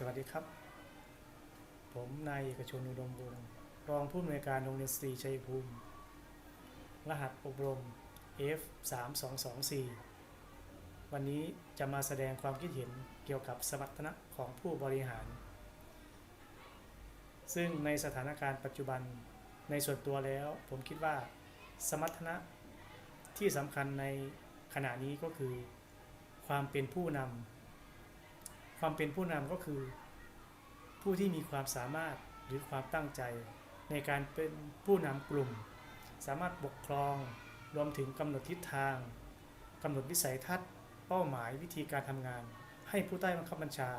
สวัสดีครับ ผมนายเอกชนอุดมวงศ์รองผู้อำนวยการโรงเรียนสตรีชัยภูมิ รหัสอบรม F 3 2 2 4วันนี้จะมาแสดงความคิดเห็นเกี่ยวกับสมรรถนะของผู้บริหาร ซึ่งในสถานการณ์ปัจจุบันในส่วนตัวแล้ว ผมคิดว่าสมรรถนะที่สำคัญในขณะนี้ก็คือ ความเป็นผู้นำ ความเป็นผู้นำก็คือ ผู้ที่มีความสามารถหรือความตั้งใจ ในการเป็นผู้นำกลุ่ม สามารถปกครองรวมถึงกำหนดทิศทางกำหนดวิสัยทัศน์ เป้าหมายวิธีการทำงาน ให้ผู้ใต้บังคับบัญชา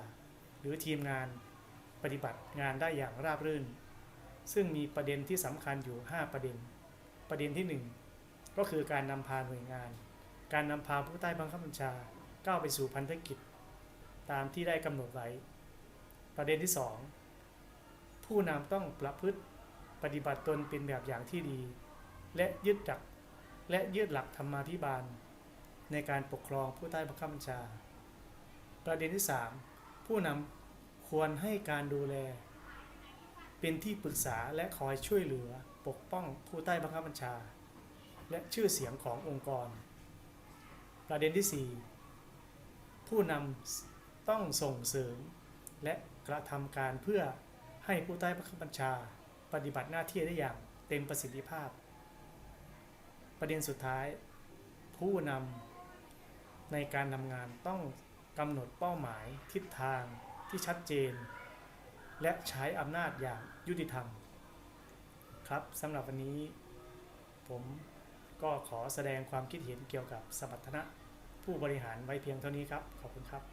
หรือทีมงานปฏิบัติงานได้อย่างราบรื่น ซึ่งมีประเด็นที่สำคัญอยู่ 5 ประเด็น ประเด็นที่ 1 ก็คือการนำพาหน่วยงาน การนำพาผู้ใต้บังคับบัญชาก้าวไปสู่พันธกิจ ตามที่ได้กำหนดไว้ ประเด็นที่ 2 ผู้นำต้องประพฤติปฏิบัติตนเป็นแบบอย่างที่ดี และยึดหลักและยึดหลักธรรมาภิบาล ในการปกครองผู้ใต้บังคับบัญชา ประเด็นที่ 3 ผู้นำควรให้การดูแล เป็นที่ปรึกษาและคอยช่วยเหลือปกป้องผู้ใต้บังคับบัญชา และชื่อเสียงขององค์กร ประเด็นที่ 4 ผู้นำ ต้องส่งเสริม และกระทำการเพื่อให้ผู้ใต้บังคับบัญชา ปฏิบัติหน้าที่ได้อย่างเต็มประสิทธิภาพ ประเด็นสุดท้าย ผู้นำในการทำงานต้องกำหนดเป้าหมายทิศทางที่ชัดเจน และใช้อำนาจอย่างยุติธรรม ครับสำหรับวันนี้ ผมก็ขอแสดงความคิดเห็นเกี่ยวกับสมรรถนะผู้บริหารไว้เพียงเท่านี้ครับ ขอบคุณครับ